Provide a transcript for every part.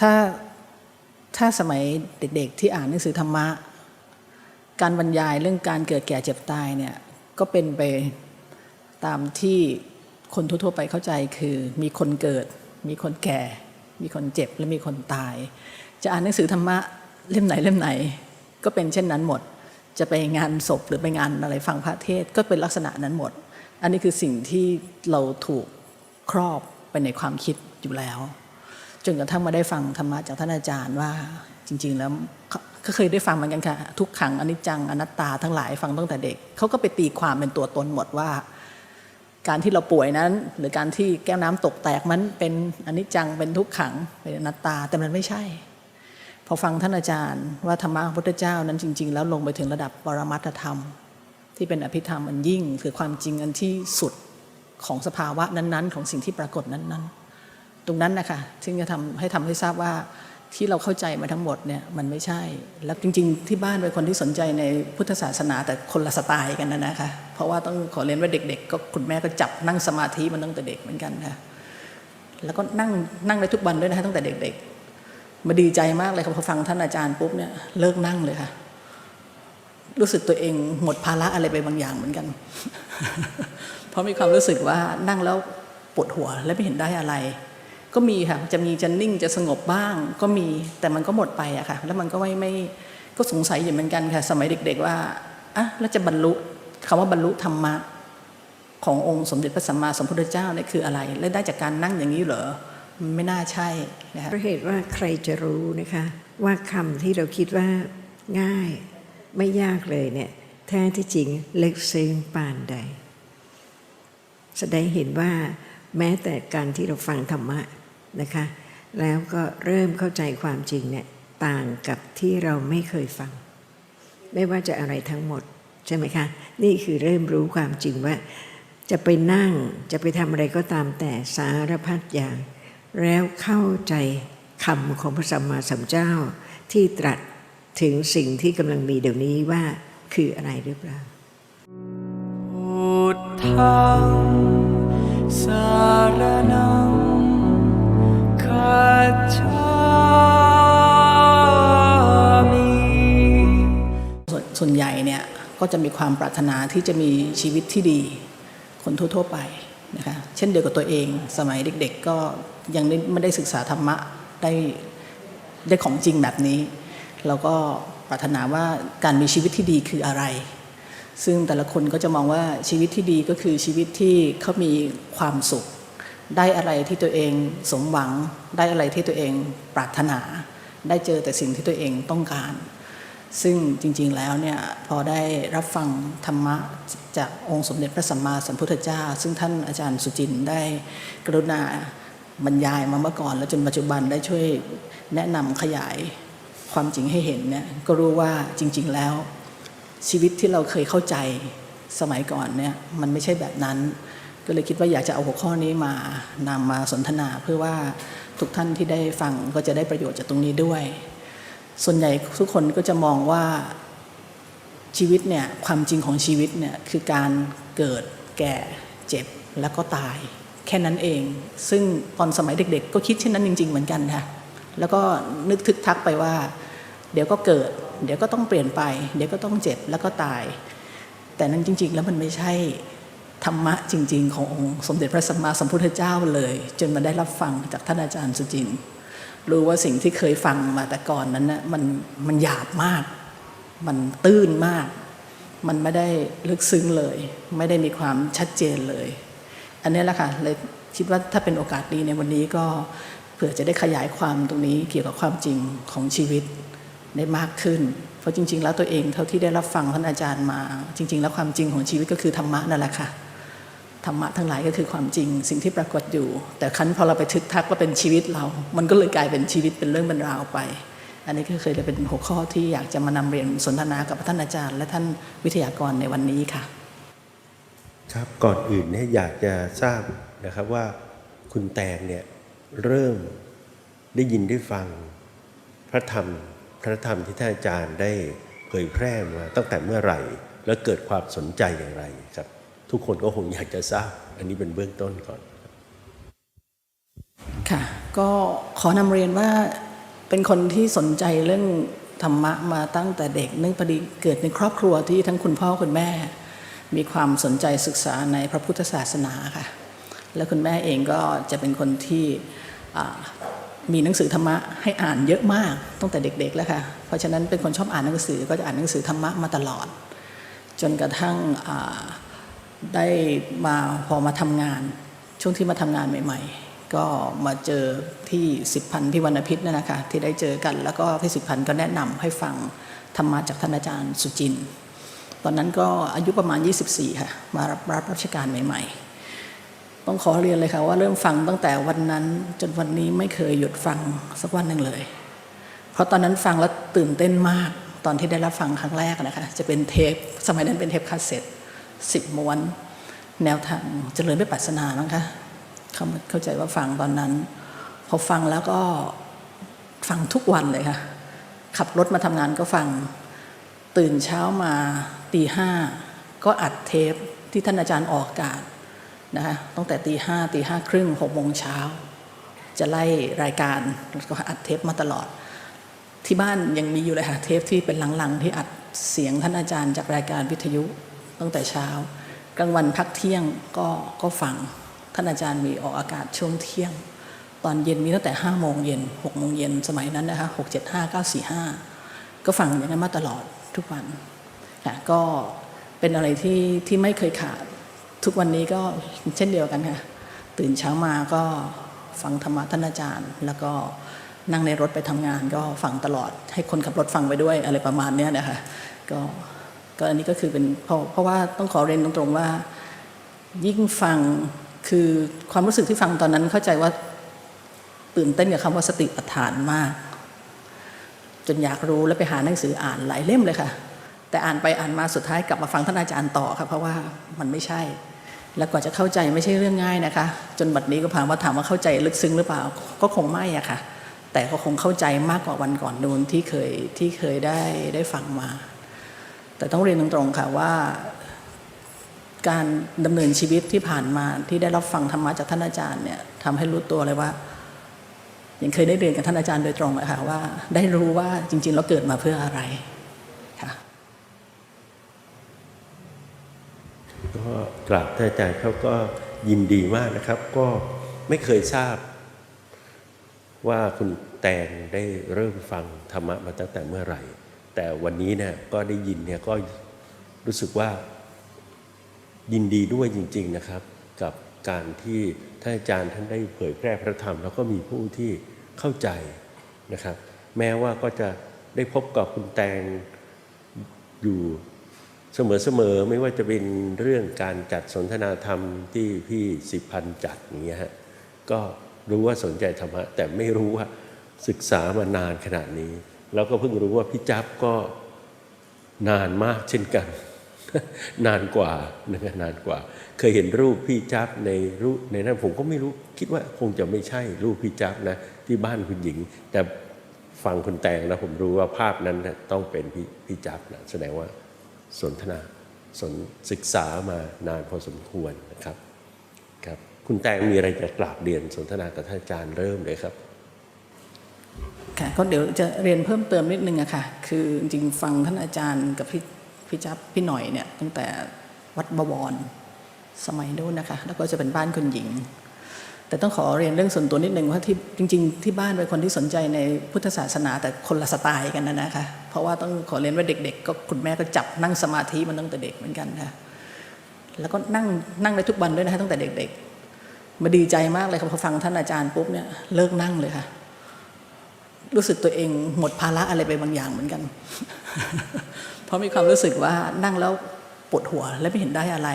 ถ้าถ้าสมัยเด็กๆที่อ่านหนังสือธรรมะ การบรรยายเรื่องการเกิดแก่เจ็บตายเนี่ยก็เป็นไปตามที่คนทั่วๆไปเข้าใจคือมีคนเกิด มีคนแก่ มีคนเจ็บและมีคนตาย จะอ่านหนังสือธรรมะเล่มไหนเล่มไหน ก็เป็นเช่นนั้นหมด จะไปงานศพหรือไปงานอะไรฟังพระเทศก็เป็นลักษณะนั้นหมด อันนี้คือสิ่งที่เราถูกครอบไปในความคิดอยู่แล้ว จนกระทั่งมาได้ฟังธรรมะจากท่านอาจารย์ว่าจริง ๆ แล้วเขาก็เคยได้ฟังเหมือนกันค่ะ ทุกขังอนิจจังอนัตตาทั้งหลายฟังตั้งแต่เด็กเขาก็ไปตีความเป็นตัวตนหมดว่า การที่เราป่วยนั้น หรือการที่แก้วน้ำตกแตกมันเป็นอนิจจังเป็นทุกขังเป็นอนัตตาแต่มันไม่ใช่ พอฟังท่านอาจารย์ ว่าธรรมะของพระพุทธเจ้านั้นจริง ๆ แล้วลงไปถึงระดับปรมัตธรรม ที่เป็นอภิธรรมอันยิ่ง คือความจริงอันที่สุดของสภาวะนั้น ๆ ของสิ่งที่ปรากฏนั้น ๆ ตรงนั้นนะคะซึ่งจะทำให้ทำให้ทราบว่าที่เราเข้าใจมาทั้งหมดเนี่ยมันไม่ใช่ แล้วจริง ๆ ที่บ้านเป็นคนที่สนใจในพุทธศาสนาแต่คนละสไตล์กันนะนะคะ เพราะว่าต้องขอเรียนว่าเด็ก ๆ ก็คุณแม่ก็จับนั่งสมาธิมันตั้งแต่เด็กเหมือนกันค่ะแล้วก็นั่งนั่งได้ทุกวันด้วยนะคะตั้งแต่เด็ก ๆ มาดีใจมากเลยครับพอฟังท่านอาจารย์ปุ๊บเนี่ยเลิกนั่งเลยค่ะ รู้สึกตัวเองหมดภาระอะไรไปบางอย่างเหมือนกัน เพราะมีความรู้สึกว่านั่งแล้วปวดหัวและไม่เห็นได้อะไร ก็มีค่ะจะมีจะนิ่งจะสงบบ้าง ก็มีแต่มันก็หมดไปอะค่ะ แล้วมันก็ไม่ไม่ก็สงสัยอยู่เหมือนกันค่ะ สมัยเด็ก ๆ ว่าอะแล้วจะบรรลุคำว่าบรรลุธรรมะขององค์สมเด็จพระสัมมาสัมพุทธเจ้าเนี่ยคืออะไร และได้จากการนั่งอย่างนี้เหรอไม่น่าใช่นะคะเพราะเหตุว่าใครจะรู้นะคะ ว่าคำที่เราคิดว่าง่ายไม่ยากเลยเนี่ยแท้ที่จริงเล็กซึ้งปานใด แสดงเห็นว่าแม้แต่การที่เราฟังธรรมะ นะคะ แล้วก็เริ่มเข้าใจความจริงเนี่ยต่างกับที่เราไม่เคยฟัง ไม่ว่าจะอะไรทั้งหมดใช่ไหมคะ นี่คือเริ่มรู้ความจริงว่า จะไปนั่งจะไปทำอะไรก็ตามแต่สารพัดอย่าง แล้วเข้าใจคำของพระสัมมาสัมพุทธเจ้าที่ตรัสถึงสิ่งที่กำลังมีเดี๋ยวนี้ว่าคืออะไรหรือเปล่าพุทธังสารนา ส่วนใหญ่เนี่ยก็จะมีความปรารถนาที่จะมีชีวิตที่ดี คนทั่ว ๆ ไปนะคะเช่นเดียวกับตัวเองสมัยเด็ก ๆ ก็ยังไม่ได้ศึกษาธรรมะได้ได้ของจริงแบบนี้ เราก็ปรารถนาว่าการมีชีวิตที่ดีคืออะไร ซึ่งแต่ละคนก็จะมองว่าชีวิตที่ดีก็คือชีวิตที่เขามีความสุข ได้อะไรที่ตัวเองสมหวัง ได้อะไรที่ตัวเองปรารถนา ได้เจอแต่สิ่งที่ตัวเองต้องการ ซึ่งจริงๆแล้วเนี่ยพอได้รับฟังธรรมะจากองค์สมเด็จพระสัมมาสัมพุทธเจ้า ซึ่งท่านอาจารย์สุจินได้กรุณาบรรยายมาเมื่อก่อน แล้วจนปัจจุบันได้ช่วยแนะนำขยายความจริงให้เห็นเนี่ยก็รู้ว่าจริง ๆแล้วชีวิตที่เราเคยเข้าใจสมัยก่อนเนี่ยมันไม่ใช่แบบนั้น ก็เลยคิดว่าอยากจะเอาหัวข้อนี้มานำมาสนทนาเพื่อว่าทุกท่านที่ได้ฟังก็จะได้ประโยชน์จากตรงนี้ด้วย ส่วนใหญ่ทุกคนก็จะมองว่าชีวิตเนี่ยความจริงของชีวิตเนี่ยคือการเกิดแก่เจ็บแล้วก็ตาย แค่นั้นเอง ซึ่งตอนสมัยเด็กๆ ก็คิดเช่นนั้นจริง ๆ เหมือนกันค่ะแล้วก็นึกทึกทักไปว่า เดี๋ยวก็เกิด เดี๋ยวก็ต้องเปลี่ยนไป เดี๋ยวก็ต้องเจ็บแล้วก็ตาย แต่นั้นจริง ๆ แล้วมันไม่ใช่ ธรรมะจริง ๆ ขององค์สมเด็จพระสัมมาสัมพุทธเจ้าเลย จนมาได้รับฟังจากท่านอาจารย์สุจินต์รู้ว่าสิ่งที่เคยฟังมาแต่ก่อนนั้นนะมันมันหยาบมาก มันตื้นมาก มันไม่ได้ลึกซึ้งเลย ไม่ได้มีความชัดเจนเลย อันนี้แหละค่ะเลยคิดว่าถ้าเป็นโอกาสดีในวันนี้ก็เผื่อจะได้ขยายความตรงนี้เกี่ยวกับความจริงของชีวิตได้มากขึ้น เพราะจริง ๆ แล้วตัวเองเท่าที่ได้รับฟังท่านอาจารย์มา จริง ๆ แล้วความจริงของชีวิตก็คือธรรมะนั่นแหละค่ะ ธรรมะทั้งหลายก็คือความจริงสิ่งที่ปรากฏอยู่ แต่ครั้นพอเราไปทึกทักว่าเป็นชีวิตเรา มันก็เลยกลายเป็นชีวิตเป็นเรื่องเป็นราวไป อันนี้ก็เคยจะเป็นหัวข้อที่อยากจะมานำเรียนสนทนากับท่านอาจารย์ และท่านวิทยากรในวันนี้ค่ะ ครับก่อนอื่นเนี่ยอยากจะทราบนะครับว่าคุณแตงเนี่ยเริ่มได้ยินได้ฟังพระธรรมพระธรรมที่ท่านอาจารย์ได้เผยแพร่มาตั้งแต่เมื่อไหร่ แล้วเกิดความสนใจอย่างไรครับ ทุกคนก็คงอยากจะทราบ อันนี้เป็นเบื้องต้นก่อน ค่ะ ก็ขอนำเรียนว่าเป็นคนที่สนใจเรื่องธรรมะมาตั้งแต่เด็กเนื่องพอดีเกิดในครอบครัวที่ทั้งคุณพ่อคุณแม่ มีความสนใจศึกษาในพระพุทธศาสนาค่ะ แล้วคุณแม่เองก็จะเป็นคนที่มีหนังสือธรรมะให้อ่านเยอะมากตั้งแต่เด็ก ๆ แล้วค่ะ เพราะฉะนั้นเป็นคนชอบอ่านหนังสือก็จะอ่านหนังสือธรรมะมาตลอด จนกระทั่งอ ได้มาพอมาทำงาน ช่วงที่มาทำงานใหม่ ๆ ก็มาเจอที่สิบพันพี่วรรณพิษนั่นนะคะที่ได้เจอกัน แล้วก็พี่สิบพันก็แนะนำให้ฟังธรรมะจากท่านอาจารย์สุจินต์ตอนนั้นก็อายุประมาณ 24 ค่ะ มารับรับราชการใหม่ ๆ ต้องขอเรียนเลยค่ะว่าเริ่มฟังตั้งแต่วันนั้นจนวันนี้ไม่เคยหยุดฟังสักวันหนึ่งเลย เพราะตอนนั้นฟังแล้วตื่นเต้นมากตอนที่ได้รับฟังครั้งแรกนะคะ จะเป็นเทป สมัยนั้นเป็นเทปคาสเซ็ต สิบม้วน แนวทางเจริญวิปัสสนามั้งคะเขาเข้าใจว่าฟังตอนนั้น พอฟังแล้วก็ฟังทุกวันเลยค่ะ ขับรถมาทำงานก็ฟัง ตื่นเช้ามาตีห้าก็อัดเทปที่ท่านอาจารย์ออกอากาศนะคะตั้งแต่ตีห้าตีห้าครึ่งหกโมงเช้าจะไล่รายการแล้วก็อัดเทปมาตลอด ที่บ้านยังมีอยู่เลยค่ะเทปที่เป็นหลังๆ ที่อัดเสียงท่านอาจารย์จากรายการวิทยุ ตั้งแต่เช้า กลางวันพักเที่ยงก็ก็ฟังท่านอาจารย์มีออกอากาศช่วงเที่ยง ตอนเย็นมีตั้งแต่ห้าโมงเย็นหกโมงเย็นสมัยนั้นนะคะหกเจ็ดห้าเก้าสี่ห้าก็ฟังอย่างนั้นมาตลอดทุกวันค่ะก็เป็นอะไรที่ที่ไม่เคยขาด ทุกวันนี้ก็เช่นเดียวกันค่ะตื่นเช้ามาก็ฟังธรรมะท่านอาจารย์ แล้วก็นั่งในรถไปทำงาน ก็ฟังตลอดให้คนขับรถฟังไปด้วยอะไรประมาณเนี้ยนะคะก็ ก็อันนี้ก็คือเป็นเพราะเพราะว่าต้องขอเรียนตรงๆว่า ยิ่งฟังคือความรู้สึกที่ฟังตอนนั้นเข้าใจว่าตื่นเต้นกับคำว่าสติปัฏฐานมาก จนอยากรู้แล้วไปหาหนังสืออ่านหลายเล่มเลยค่ะ แต่อ่านไปอ่านมาสุดท้ายกลับมาฟังท่านอาจารย์ต่อค่ะเพราะว่ามันไม่ใช่ แล้วกว่าจะเข้าใจไม่ใช่เรื่องง่ายนะคะ จนบัดนี้ก็พาว่าถามว่าเข้าใจลึกซึ้งหรือเปล่าก็คงไม่อะค่ะ แต่ก็คงเข้าใจมากกว่าวันก่อนนูนที่เคยที่เคยได้ได้ฟังมา แต่ต้องเรียนตรงๆค่ะว่าการดำเนินชีวิตที่ผ่านมาที่ได้รับฟังธรรมะจากท่านอาจารย์เนี่ยทำให้รู้ตัวเลยว่ายังเคยได้เรียนกับท่านอาจารย์โดยตรงเลยค่ะว่า ได้รู้ว่าจริงๆเราเกิดมาเพื่ออะไรค่ะก็กราบท่านอาจารย์เขาก็ยินดีมากนะครับ ก็ไม่เคยทราบ ว่าคุณแตงได้เริ่มฟังธรรมะมาตั้งแต่เมื่อไหร่ แต่วันนี้เนี่ยก็ได้ยินเนี่ยก็รู้สึกว่ายินดีด้วยจริง ๆนะครับ กับการที่ท่านอาจารย์ท่านได้เผยแพร่พระธรรม แล้วก็มีผู้ที่เข้าใจนะครับ แม้ว่าก็จะได้พบกับคุณแตงอยู่เสมอๆไม่ว่าจะเป็นเรื่องการจัดสนทนาธรรมที่พี่สิบพันจัดอย่างเงี้ยฮะก็รู้ว่าสนใจธรรมะแต่ไม่รู้ว่าศึกษามานานขนาดนี้ แล้วก็เพิ่งรู้ว่าพี่จับก็นานมากเช่นกัน นานกว่านะนานกว่า เคยเห็นรูปพี่จับในรูปในนั้นผมก็ไม่รู้คิดว่าคงจะไม่ใช่รูปพี่จับนะ ที่บ้านคุณหญิง แต่ฟังคุณแตงแล้วผมรู้ว่าภาพนั้นนะต้องเป็นพี่พี่จับนะแสดงว่าสนทนาสนศึกษามานานพอสมควรนะครับครับ คุณแตงมีอะไรจะกราบเรียนสนทนากับท่านอาจารย์เริ่มเลยครับ ค่ะก็เดี๋ยวจะเรียนเพิ่มเติมนิดนึงอะค่ะ คือจริงฟังท่านอาจารย์กับพี่พี่จับพี่หน่อยเนี่ยตั้งแต่วัดบวรสมัยนู้นนะคะ แล้วก็จะเป็นบ้านคุณหญิง แต่ต้องขอเรียนเรื่องส่วนตัวนิดนึงว่าที่จริง ๆ ที่บ้านเป็นคนที่สนใจในพุทธศาสนาแต่คนละสไตล์กันนะนะคะ เพราะว่าต้องขอเรียนว่าเด็ก ๆ ก็คุณแม่ก็จับนั่งสมาธิมันตั้งแต่เด็กเหมือนกันค่ะแล้วก็นั่งนั่งได้ทุกวันด้วยนะคะตั้งแต่เด็ก ๆ มาดีใจมากเลยครับพอฟังท่านอาจารย์ปุ๊บเนี่ยเลิกนั่งเลยค่ะ รู้สึกตัวเองหมดภาระอะไรไปบางอย่างเหมือนกัน เพราะมีความรู้สึกว่านั่งแล้วปวดหัวและไม่เห็นได้อะไร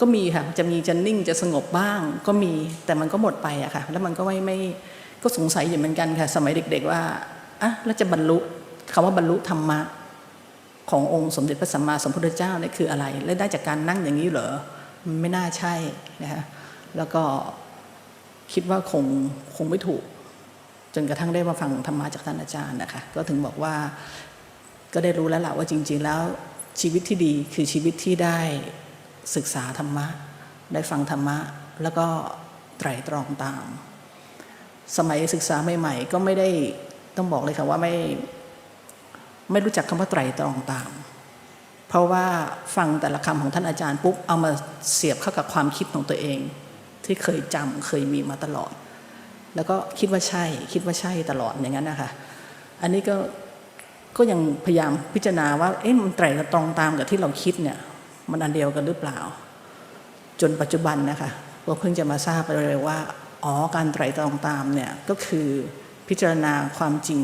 ก็มีค่ะจะมีจะนิ่งจะสงบบ้าง ก็มีแต่มันก็หมดไปอะค่ะ แล้วมันก็ไม่ไม่ก็สงสัยอยู่เหมือนกันค่ะ สมัยเด็ก ๆ ว่าอะแล้วจะบรรลุคำว่าบรรลุธรรมะขององค์สมเด็จพระสัมมาสัมพุทธเจ้าเนี่ยคืออะไร และได้จากการนั่งอย่างนี้เหรอไม่น่าใช่นะคะแล้วก็คิดว่าคงคงไม่ถูก จนกระทั่งได้มาฟังธรรมะจากท่านอาจารย์นะคะ ก็ถึงบอกว่าก็ได้รู้แล้วแหละว่าจริง ๆ แล้วชีวิตที่ดีคือชีวิตที่ได้ศึกษาธรรมะ ได้ฟังธรรมะ แล้วก็ไตรตรองตาม สมัยศึกษาใหม่ๆ ก็ไม่ได้ต้องบอกเลยค่ะว่าไม่ไม่รู้จักคำว่าไตรตรองตาม เพราะว่าฟังแต่ละคำของท่านอาจารย์ปุ๊บเอามาเสียบเข้ากับความคิดของตัวเอง ที่เคยจำเคยมีมาตลอด แล้วก็คิดว่าใช่ คิดว่าใช่ตลอดอย่างนั้นนะคะอันนี้ก็ก็ยังพยายามพิจารณาว่าเอ๊ะมันไตรตรองตามกับที่เราคิดเนี่ยมันอันเดียวกันหรือเปล่า จนปัจจุบันนะคะก็เพิ่งจะมาทราบไปเลยว่าอ๋อการไตรตรองตามเนี่ยก็คือพิจารณาความจริง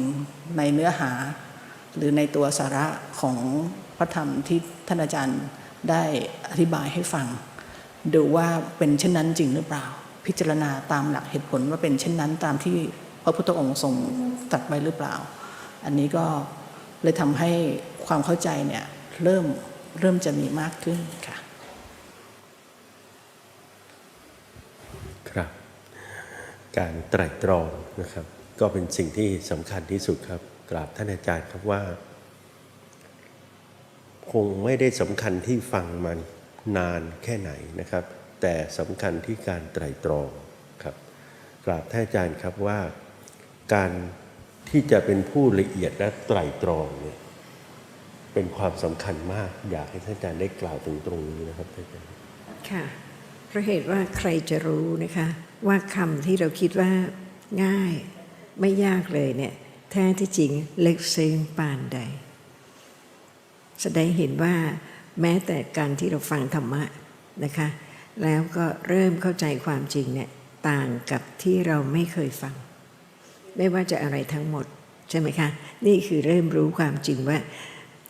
ในเนื้อหา หรือในตัวสาระของพระธรรมที่ท่านอาจารย์ได้อธิบายให้ฟัง ดูว่าเป็นเช่นนั้นจริงหรือเปล่า พิจารณาตามหลักเหตุผลว่าเป็นเช่นนั้นตามที่พระพุทธองค์ทรงตรัสไว้หรือเปล่า อันนี้ก็เลยทำให้ความเข้าใจเนี่ยเริ่มเริ่มจะมีมากขึ้นค่ะครับ การไตร่ตรองนะครับ ก็เป็นสิ่งที่สำคัญที่สุดครับกราบท่านอาจารย์ครับว่า คงไม่ได้สำคัญที่ฟังมันนานแค่ไหนนะครับ แต่สำคัญที่การไตรตรองครับกราบท่านอาจารย์ครับว่าการที่จะเป็นผู้ละเอียดและไตรตรองเนี่ยเป็นความสำคัญมาก อยากให้ท่านอาจารย์ได้กล่าวถึงตรงนี้นะครับท่านอาจารย์ค่ะเพราะเหตุว่าใครจะรู้นะคะ ว่าคำที่เราคิดว่าง่ายไม่ยากเลยเนี่ยแท้ที่จริงเล็กซึ้งปานใด แสดงเห็นว่าแม้แต่การที่เราฟังธรรมะนะคะ แล้วก็เริ่มเข้าใจความจริงเนี่ยต่างกับที่เราไม่เคยฟัง ไม่ว่าจะอะไรทั้งหมดใช่ไหมคะ นี่คือเริ่มรู้ความจริงว่า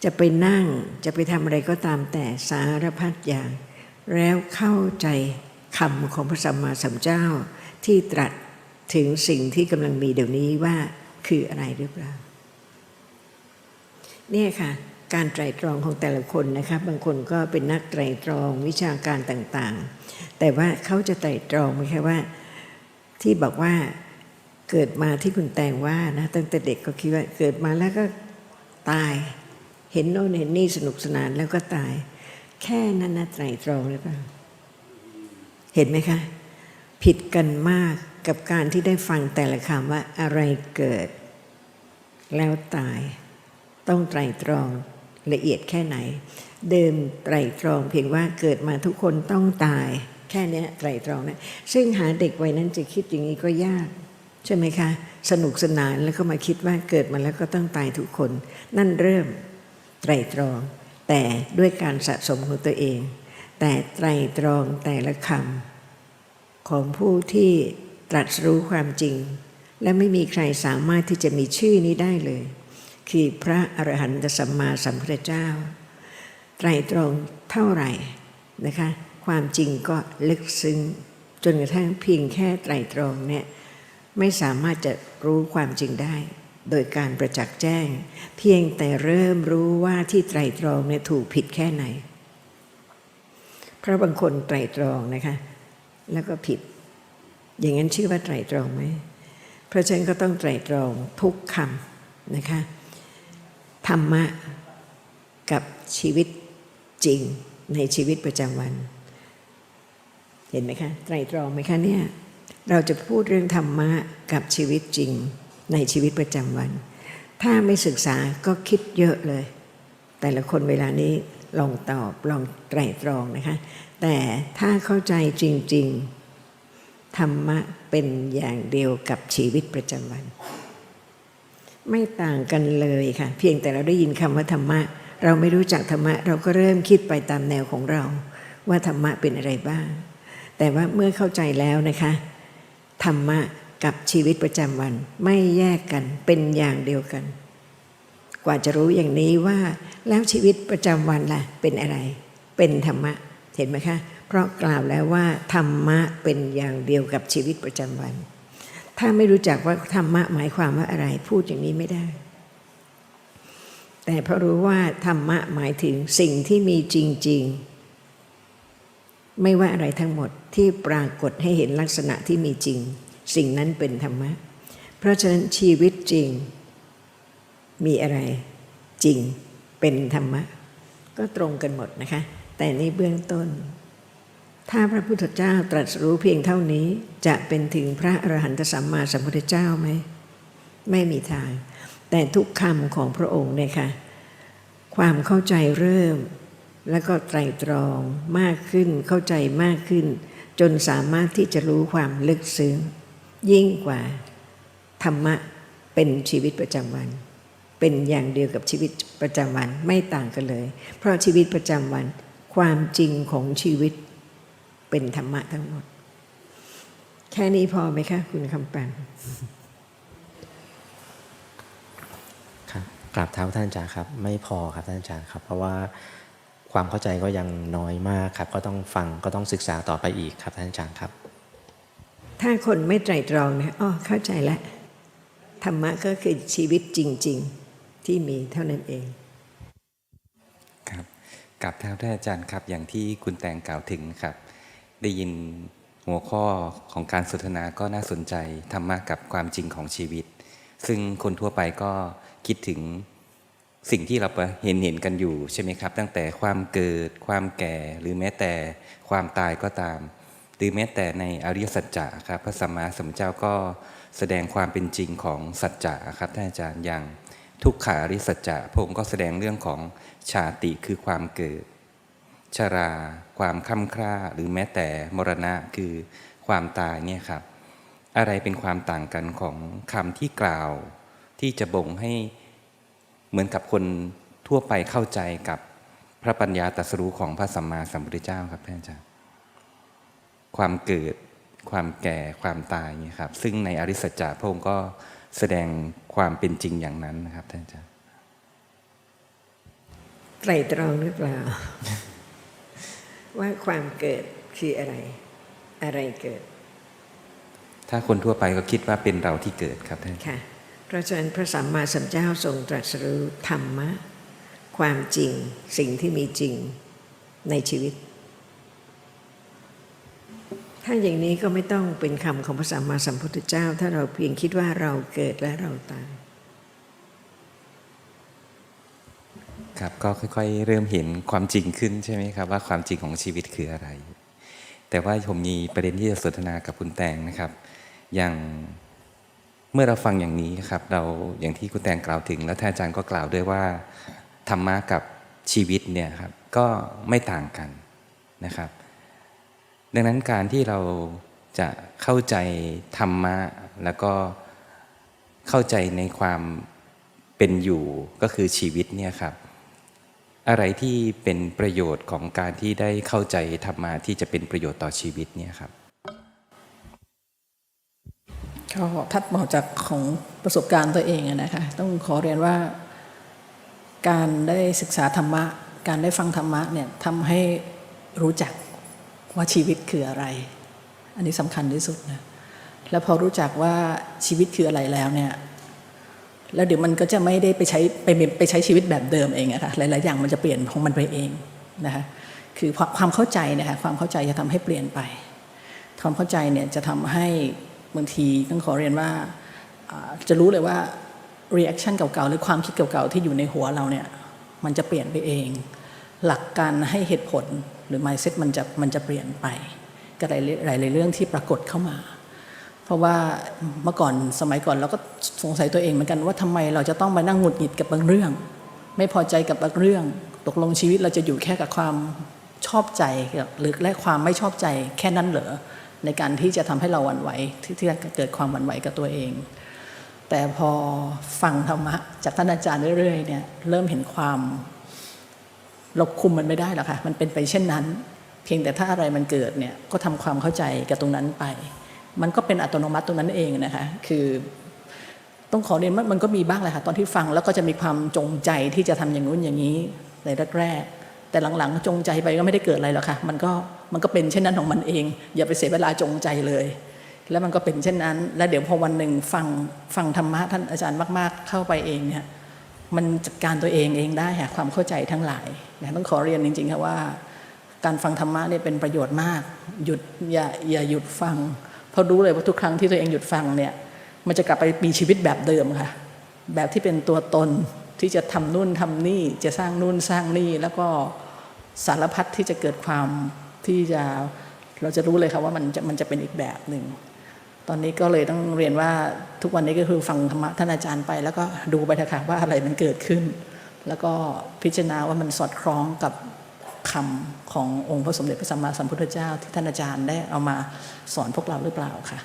จะไปนั่งจะไปทำอะไรก็ตามแต่สารพัดอย่าง แล้วเข้าใจคำของพระสัมมาสัมพุทธเจ้าที่ตรัสถึงสิ่งที่กำลังมีเดี๋ยวนี้ว่าคืออะไรหรือเปล่าเนี่ยค่ะ การไตรตรองของแต่ละคนนะคะบางคนก็เป็นนักไตรตรองวิชาการต่างๆ แต่ว่าเขาจะไตรตรองไหมคะว่า ที่บอกว่าเกิดมาที่คุณแตงว่านะตั้งแต่เด็กก็คิดว่าเกิดมาแล้วก็ตาย เห็นโน่นเห็นนี่สนุกสนานแล้วก็ตาย แค่นั้นนะไตรตรองหรือเปล่าเห็นไหมคะ ผิดกันมากกับการที่ได้ฟังแต่ละคำว่าอะไรเกิด แล้วตาย ต้องไตรตรอง ละเอียดแค่ไหน เดิมไตรตรองเพียงว่าเกิดมาทุกคนต้องตายแค่นี้ไตรตรองนะซึ่งหาเด็กวัยนั้นจะคิดอย่างนี้ก็ยาก ใช่ไหมคะ สนุกสนานแล้วก็มาคิดว่าเกิดมาแล้วก็ต้องตายทุกคน นั่นเริ่มไตรตรอง แต่ด้วยการสะสมของตัวเอง แต่ไตรตรองแต่ละคำของผู้ที่ตรัสรู้ความจริง และไม่มีใครสามารถที่จะมีชื่อนี้ได้เลย คือพระอรหันตสัมมาสัมพุทธเจ้า ไตรตรองเท่าไหร่นะคะ ความจริงก็ลึกซึ้งจนกระทั่งเพียงแค่ไตรตรองเนี่ยไม่สามารถจะรู้ความจริงได้ โดยการประจักษ์แจ้ง เพียงแต่เริ่มรู้ว่าที่ไตรตรองเนี่ยถูกผิดแค่ไหน เพราะบางคนไตรตรองนะคะ แล้วก็ผิด อย่างนั้นชื่อว่าไตรตรองไหมเพราะฉะนั้นก็ต้องไตรตรองทุกคำนะคะ ธรรมะกับชีวิตจริงในชีวิตประจำวัน เห็นไหมคะไตรตรองไหมคะเนี่ยเราจะพูดเรื่องธรรมะกับชีวิตจริงในชีวิตประจำวัน ถ้าไม่ศึกษาก็คิดเยอะเลย แต่ละคนเวลานี้ลองตอบลองไตรตรองนะคะ แต่ถ้าเข้าใจจริง ๆ ธรรมะเป็นอย่างเดียวกับชีวิตประจำวัน ไม่ต่างกันเลยค่ะ เพียงแต่เราได้ยินคำว่าธรรมะ เราไม่รู้จักธรรมะ เราก็เริ่มคิดไปตามแนวของเรา ว่าธรรมะเป็นอะไรบ้าง แต่ว่าเมื่อเข้าใจแล้วนะคะ ธรรมะกับชีวิตประจำวันไม่แยกกันเป็นอย่างเดียวกัน กว่าจะรู้อย่างนี้ว่าแล้วชีวิตประจำวันล่ะเป็นอะไร เป็นธรรมะเห็นไหมคะ เพราะกล่าวแล้วว่าธรรมะเป็นอย่างเดียวกับชีวิตประจำวัน ถ้าไม่รู้จักว่าธรรมะหมายความว่าอะไร พูดอย่างนี้ไม่ได้ แต่เพราะรู้ว่าธรรมะหมายถึงสิ่งที่มีจริง ๆ ไม่ว่าอะไรทั้งหมดที่ปรากฏให้เห็นลักษณะที่มีจริง สิ่งนั้นเป็นธรรมะ เพราะฉะนั้นชีวิตจริง มีอะไรจริงเป็นธรรมะ ก็ตรงกันหมดนะคะ แต่ในเบื้องต้น ถ้าพระพุทธเจ้าตรัสรู้เพียงเท่านี้จะเป็นถึงพระอรหันตสัมมาสัมพุทธเจ้าไหมไม่มีทาง แต่ทุกคำของพระองค์เนี่ยค่ะความเข้าใจเริ่ม แล้วก็ไตรตรองมากขึ้นเข้าใจมากขึ้น จนสามารถที่จะรู้ความลึกซึ้ง ยิ่งกว่าธรรมะเป็นชีวิตประจำวัน เป็นอย่างเดียวกับชีวิตประจำวันไม่ต่างกันเลย เพราะชีวิตประจำวัน ความจริงของชีวิต เป็นธรรมะทั้งหมด แค่นี้พอไหมคะคุณคำปันครับกราบเท้าท่านอาจารย์ครับ ไม่พอครับท่านอาจารย์ครับ เพราะว่าความเข้าใจก็ยังน้อยมากครับ ก็ต้องฟังก็ต้องศึกษาต่อไปอีกครับท่านอาจารย์ครับ ถ้าคนไม่ไตรตรองนะอ๋อเข้าใจแล้วธรรมะก็คือชีวิตจริง ๆที่มีเท่านั้นเองครับกับเท้าท่านอาจารย์ครับอย่างที่คุณแตงกล่าวถึงครับ ได้ยินหัวข้อของการสนทนาก็น่าสนใจธรรมะกับความจริงของชีวิต ซึ่งคนทั่วไปก็คิดถึงสิ่งที่เราเห็นเห็นกันอยู่ใช่ไหมครับ ตั้งแต่ความเกิด ความแก่ หรือแม้แต่ความตายก็ตาม หรือแม้แต่ในอริยสัจจะครับพระสัมมาสัมพุทธเจ้าก็แสดงความเป็นจริงของสัจจะครับท่านอาจารย์อย่างทุกขาริสัจจะพระองค์ก็แสดงเรื่องของชาติคือความเกิด ชรา ความค่ำคร่าหรือแม้แต่มรณะคือความตายเนี่ยครับ อะไรเป็นความต่างกันของคำที่กล่าว ที่จะบ่งให้เหมือนกับคนทั่วไปเข้าใจกับพระปัญญาตรัสรู้ของพระสัมมาสัมพุทธเจ้าครับท่านอาจารย์ความเกิดความแก่ความตายเนี่ยครับ ซึ่งในอริยสัจจะพระองค์ก็แสดงความเป็นจริงอย่างนั้นนะครับท่านอาจารย์ไตรตรองหรือเปล่า ว่าความเกิดคืออะไร อะไรเกิด ถ้าคนทั่วไปก็คิดว่าเป็นเราที่เกิดครับท่านค่ะเพราะฉะนั้นพระสัมมาสัมพุทธเจ้าทรงตรัสรู้ธรรมะ ความจริงสิ่งที่มีจริงในชีวิต ถ้าอย่างนี้ก็ไม่ต้องเป็นคำของพระสัมมาสัมพุทธเจ้า ถ้าเราเพียงคิดว่าเราเกิดและเราตาย ครับก็ค่อยๆ เริ่มเห็นความจริงขึ้นใช่ไหมครับว่าความจริงของชีวิตคืออะไร แต่ว่าผมมีประเด็นที่จะสนทนากับคุณแตงนะครับ อย่างเมื่อเราฟังอย่างนี้ครับเราอย่างที่คุณแตงกล่าวถึง แล้วท่านอาจารย์ก็กล่าวด้วยว่าธรรมะกับชีวิตเนี่ยครับก็ไม่ต่างกันนะครับ ดังนั้นการที่เราจะเข้าใจธรรมะแล้วก็เข้าใจในความเป็นอยู่ก็คือชีวิตเนี่ยครับ อะไรที่เป็นประโยชน์ของการที่ได้เข้าใจธรรมะที่จะเป็นประโยชน์ต่อชีวิตเนี่ยครับก็ทัดมาจากของประสบการณ์ตัวเองนะคะต้องขอเรียนว่าการได้ศึกษาธรรมะ การได้ฟังธรรมะเนี่ยทำให้รู้จักว่าชีวิตคืออะไร อันนี้สำคัญที่สุดนะแล้วพอรู้จักว่าชีวิตคืออะไรแล้วเนี่ย แล้วเดี๋ยวมันก็จะไม่ได้ไปใช้ไปไปใช้ชีวิตแบบเดิมเองอะค่ะหลาย ๆ อย่างมันจะเปลี่ยนของมันไปเองนะคะคือความเข้าใจเนะคะความเข้าใจจะทำให้เปลี่ยนไป ความเข้าใจเนี่ยจะทำให้บางทีต้องขอเรียนว่าจะรู้เลยว่า reaction เก่า ๆ หรือความคิดเก่า ๆ ที่อยู่ในหัวเราเนี่ยมันจะเปลี่ยนไปเอง หลักการให้เหตุผลหรือ mindset มันจะมันจะเปลี่ยนไปกับหลายๆหลายๆเรื่องที่ปรากฏเข้ามา เพราะว่าเมื่อก่อนสมัยก่อนเราก็สงสัยตัวเองเหมือนกันว่าทำไมเราจะต้องมานั่งหงุดหงิดกับบางเรื่อง ไม่พอใจกับบางเรื่อง ตกลงชีวิตเราจะอยู่แค่กับความชอบใจกับหรือและความไม่ชอบใจแค่นั้นเหรอในการที่จะทำให้เราหวั่นไหวที่ที่จะเกิดความหวั่นไหวกับตัวเอง แต่พอฟังธรรมะจากท่านอาจารย์เรื่อยๆเนี่ยเริ่มเห็นความเราคุมมันไม่ได้หรอกค่ะมันเป็นไปเช่นนั้น เพียงแต่ถ้าอะไรมันเกิดเนี่ยก็ทำความเข้าใจกับตรงนั้นไป มันก็เป็นอัตโนมัติตรงนั้นเองนะคะ คือต้องขอเรียนว่ามันก็มีบ้างแหละค่ะตอนที่ฟังแล้วก็จะมีความจงใจที่จะทำอย่างนู้นอย่างนี้ในแรกๆแต่หลังๆ จงใจไปก็ไม่ได้เกิดอะไรหรอกค่ะมันก็มันก็เป็นเช่นนั้นของมันเอง อย่าไปเสียเวลาจงใจเลย แล้วมันก็เป็นเช่นนั้น แล้วเดี๋ยวพอวันหนึ่งฟังฟังธรรมะท่านอาจารย์มาก ๆ เข้าไปเองเนี่ยมันจัดการตัวเองเองได้ค่ะความเข้าใจทั้งหลายนะต้องขอเรียนจริงๆค่ะว่า การฟังธรรมะเนี่ยเป็นประโยชน์มาก หยุดอย่าอย่าหยุดฟัง เพราะรู้เลยว่าทุกครั้งที่ตัวเองหยุดฟังเนี่ย มันจะกลับไปมีชีวิตแบบเดิมค่ะ แบบที่เป็นตัวตนที่จะทำนู่นทำนี่ จะสร้างนู่นสร้างนี่ แล้วก็สารพัดที่จะเกิดความที่จะเราจะรู้เลยค่ะว่ามันจะมันจะเป็นอีกแบบหนึ่งตอนนี้ก็เลยต้องเรียนว่าทุกวันนี้ก็คือฟังธรรมะท่านอาจารย์ไป แล้วก็ดูไปเถอะค่ะว่าอะไรมันเกิดขึ้น แล้วก็พิจารณาว่ามันสอดคล้องกับ คำขององค์พระสมเด็จพระสัมมาสัมพุทธเจ้า ที่ท่านอาจารย์ได้เอามาสอนพวกเราหรือเปล่าค่ะ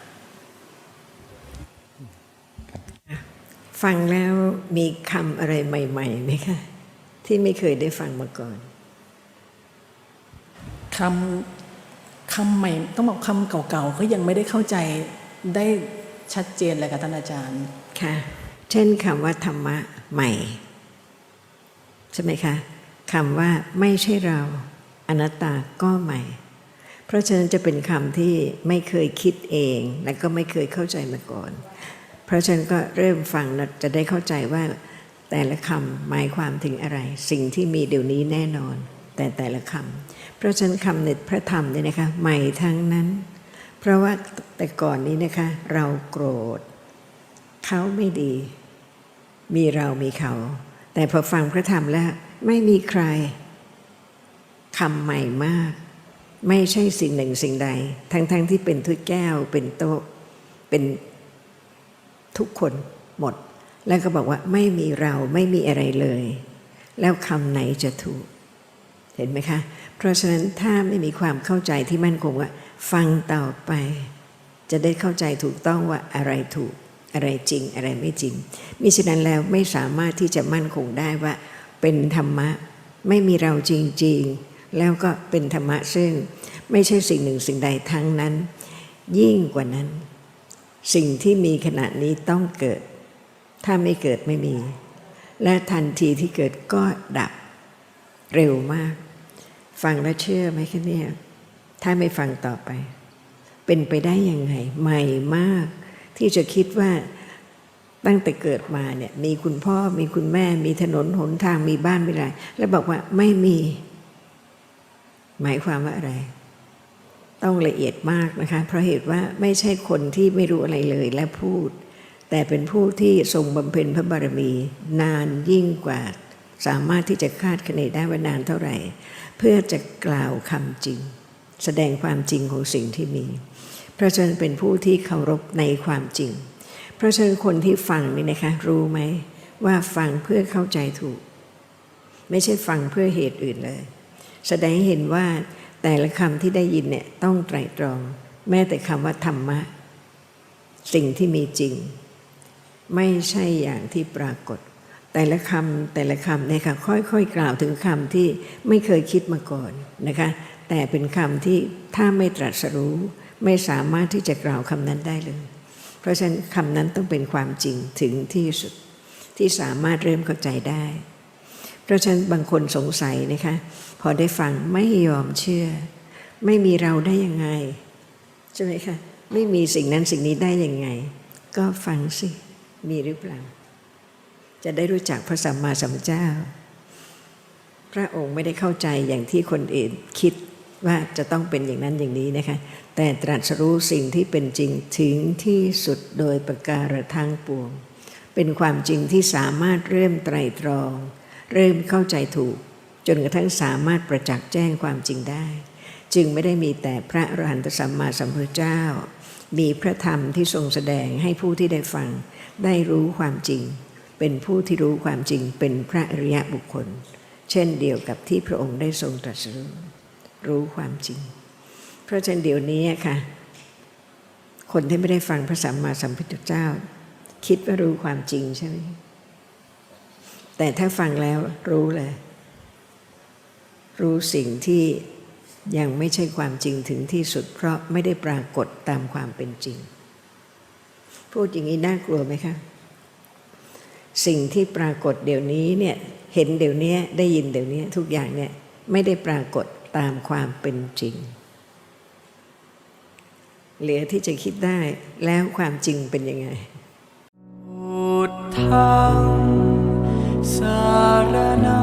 ฟังแล้วมีคำอะไรใหม่ๆไหมคะที่ไม่เคยได้ฟังมาก่อนคำคำใหม่ต้องบอกคำเก่าๆก็ยังไม่ได้เข้าใจได้ชัดเจนเลยค่ะท่านอาจารย์ค่ะ เช่นคำว่าธรรมะใหม่ ใช่ไหมคะ คำว่าไม่ใช่เราอนัตตาก็ใหม่ เพราะฉะนั้นจะเป็นคำที่ไม่เคยคิดเอง และก็ไม่เคยเข้าใจมาก่อน เพราะฉะนั้นก็เริ่มฟังจะได้เข้าใจว่า แต่ละคำหมายความถึงอะไร สิ่งที่มีเดี๋ยวนี้แน่นอน แต่แต่ละคำเพราะฉะนั้นคำในพระธรรมเนี่ยนะคะใหม่ทั้งนั้น เพราะว่าแต่ก่อนนี้นะคะ เราโกรธเขาไม่ดี มีเรามีเขา แต่พอฟังพระธรรมแล้ว ไม่มีใครคำใหม่มาก ไม่ใช่สิ่งหนึ่งสิ่งใด ทั้งๆทที่เป็นถ้วยแก้วเป็นโต๊ะเป็นทุกคนหมด แล้วก็บอกว่าไม่มีเราไม่มีอะไรเลย แล้วคำไหนจะถูก เห็นไหมคะ เพราะฉะนั้นถ้าไม่มีความเข้าใจที่มั่นคงว่า ฟังต่อไป จะได้เข้าใจถูกต้องว่าอะไรถูกอะไรจริงอะไรไม่จริงมิฉะนั้นแล้วไม่สามารถที่จะมั่นคงได้ว่า เป็นธรรมะ ไม่มีเราจริงๆ แล้วก็เป็นธรรมะซึ่งไม่ใช่สิ่งหนึ่งสิ่งใดทั้งนั้น ยิ่งกว่านั้น สิ่งที่มีขณะนี้ต้องเกิด ถ้าไม่เกิดไม่มี และทันทีที่เกิดก็ดับเร็วมาก ฟังแล้วเชื่อไหมคะเนี่ยถ้าไม่ฟังต่อไป เป็นไปได้ยังไงใหม่มาก ที่จะคิดว่า ตั้งแต่เกิดมาเนี่ยมีคุณพ่อมีคุณแม่มีถนนหนทางมีบ้านมีอะไรแล้วบอกว่าไม่มี หมายความว่าอะไร ต้องละเอียดมากนะคะ เพราะเหตุว่าไม่ใช่คนที่ไม่รู้อะไรเลยและพูด แต่เป็นผู้ที่ทรงบำเพ็ญพระบารมี นานยิ่งกว่า สามารถที่จะคาดคะเนได้ว่านานเท่าไหร่ เพื่อจะกล่าวคำจริง แสดงความจริงของสิ่งที่มี เพราะฉะนั้นเป็นผู้ที่เคารพในความจริง เพราะฉะนั้นคนที่ฟังนี่นะคะ รู้ไหมว่าฟังเพื่อเข้าใจถูก ไม่ใช่ฟังเพื่อเหตุอื่นเลย แสดงให้เห็นว่าแต่ละคำที่ได้ยินเนี่ยต้องไตรตรอง แม้แต่คำว่าธรรมะ สิ่งที่มีจริง ไม่ใช่อย่างที่ปรากฏ แต่ละคำแต่ละคำเนี่ยค่ะค่อยๆ กล่าวถึงคำที่ไม่เคยคิดมาก่อนนะคะ แต่เป็นคำที่ถ้าไม่ตรัสรู้ ไม่สามารถที่จะกล่าวคำนั้นได้เลย เพราะฉะนั้นคำนั้นต้องเป็นความจริงถึงที่สุดที่สามารถเริ่มเข้าใจได้ เพราะฉะนั้นบางคนสงสัยนะคะ พอได้ฟังไม่ยอมเชื่อ ไม่มีเราได้ยังไงใช่ไหมคะไม่มีสิ่งนั้นสิ่งนี้ได้ยังไง ก็ฟังสิมีหรือเปล่า จะได้รู้จักพระสัมมาสัมพุทธเจ้า พระองค์ไม่ได้เข้าใจอย่างที่คนอื่นคิดว่าจะต้องเป็นอย่างนั้นอย่างนี้นะคะ แต่ตรัสรู้สิ่งที่เป็นจริงถึงที่สุดโดยประการทั้งปวง เป็นความจริงที่สามารถเริ่มไตรตรอง เริ่มเข้าใจถูก จนกระทั่งสามารถประจักษ์แจ้งความจริงได้ จึงไม่ได้มีแต่พระอรหันตสัมมาสัมพุทธเจ้า มีพระธรรมที่ทรงแสดงให้ผู้ที่ได้ฟัง ได้รู้ความจริง เป็นผู้ที่รู้ความจริงเป็นพระอริยบุคคล เช่นเดียวกับที่พระองค์ได้ทรงตรัสรู้รู้ความจริง ราะฉะนั้นเดี๋ยวนี้ค่ะ คนที่ไม่ได้ฟังพระสัมมาสัมพุทธเจ้า คิดว่ารู้ความจริงใช่ไหมแต่ถ้าฟังแล้วรู้เลย รู้สิ่งที่ยังไม่ใช่ความจริงถึงที่สุด เพราะไม่ได้ปรากฏตามความเป็นจริง พูดอย่างนี้น่ากลัวไหมคะสิ่งที่ปรากฏเดี๋ยวนี้เนี่ยเห็นเดี๋ยวนี้ได้ยินเดี๋ยวนี้ทุกอย่างเนี่ยไม่ได้ปรากฏตามความเป็นจริง เหลือที่จะคิดได้แล้วความจริงเป็นยังไงพุทธังสารนา